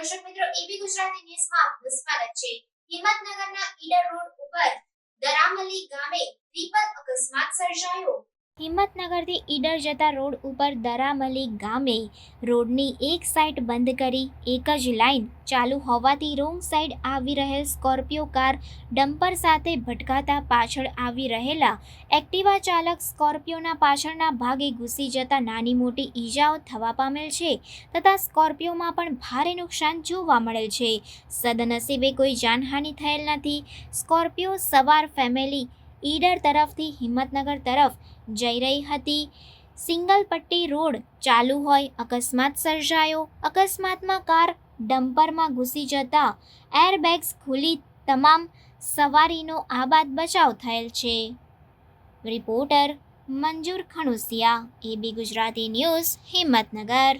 દર્શક મિત્રો એબી ગુજરાતી ન્યૂઝમાં આપનું સ્વાગત હિંમતનગરના ઈડર રોડ ઉપર દરામલી ગામે ટ્રિપલ અકસ્માત સર્જાયો. હિંમતનગરથી ઈડર જતા રોડ ઉપર દરામલી ગામે રોડની એક સાઈડ બંધ કરી એક જ લાઈન ચાલુ હોવાથી રોંગ સાઈડ આવી રહેલ સ્કોર્પિયો કાર ડમ્પર સાથે ભટકાતા પાછળ આવી રહેલા એક્ટિવા ચાલક સ્કોર્પિયોના પાછળના ભાગે ઘૂસી જતા નાની મોટી ઈજાઓ થવા પામેલ છે તથા સ્કોર્પિયોમાં પણ ભારે નુકસાન જોવા મળેલ છે. સદનસીબે કોઈ જાનહાનિ થયેલ નથી. સ્કોર્પિયો સવાર ફેમિલી ઈડર તરફથી હિંમતનગર તરફ જઈ રહી હતી. સિંગલ પટ્ટી રોડ ચાલુ હોય, અકસ્માત સર્જાયો. અકસ્માતમાં કાર ડમ્પરમાં ઘૂસી જતા એરબેગ્સ ખુલી તમામ સવારીનો આબાદ બચાવ થયેલ છે. Reporter Manjur Khanusiya, AB Gujarati news, Himmatnagar.